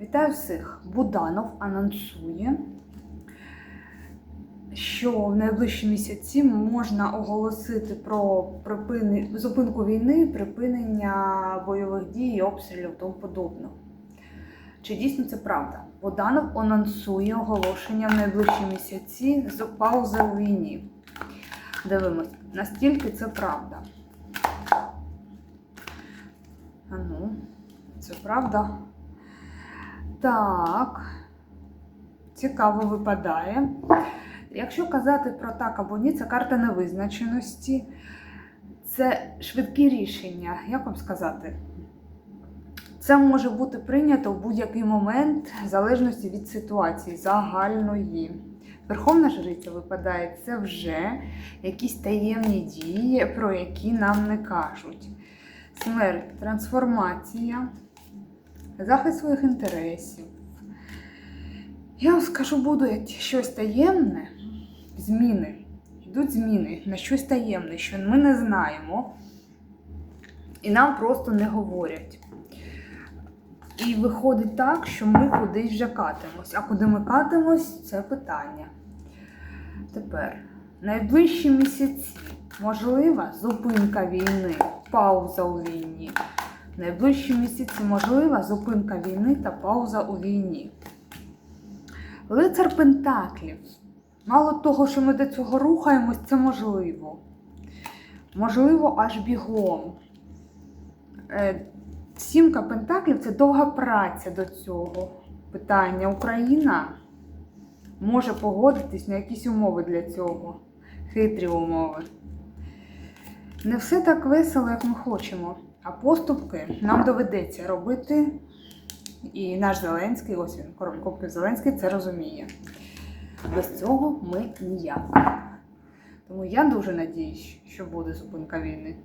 Вітаю всіх! Буданов анонсує, що в найближчі місяці можна оголосити про припини... зупинку війни, припинення бойових дій, обстрілів тому подобного. Чи дійсно це правда? Буданов анонсує оголошення в найближчі місяці з паузи у війні. Дивимось, настільки це правда. А ну, це правда. Так, цікаво випадає. Якщо казати про так або ні, це карта невизначеності. Це швидкі рішення. Як вам сказати? Це може бути прийнято в будь-який момент, в залежності від ситуації загальної. Верховна жриця випадає це вже якісь таємні дії, про які нам не кажуть. Смерть, трансформація, захист своїх інтересів. Я вам скажу, буде щось таємне, зміни. Йдуть зміни на щось таємне, що ми не знаємо, і нам просто не говорять. І виходить так, що ми кудись вже катимось. А куди ми катимось, це питання. Тепер, найближчі місяці можлива зупинка війни, пауза у війні. Найближчі місяці можлива зупинка війни та пауза у війні. Лицар Пентаклів. Мало того, що ми до цього рухаємось, це можливо. Можливо, аж бігом. Е, Сімка Пентаклів це довга праця до цього питання. Україна може погодитись на якісь умови для цього. Хитрі умови. Не все так весело, як ми хочемо. А поступки нам доведеться робити. І наш Зеленський, ось він, король Зеленський, це розуміє. Без цього ми ніяк. Тому я дуже надіюсь, що буде зупинка війни.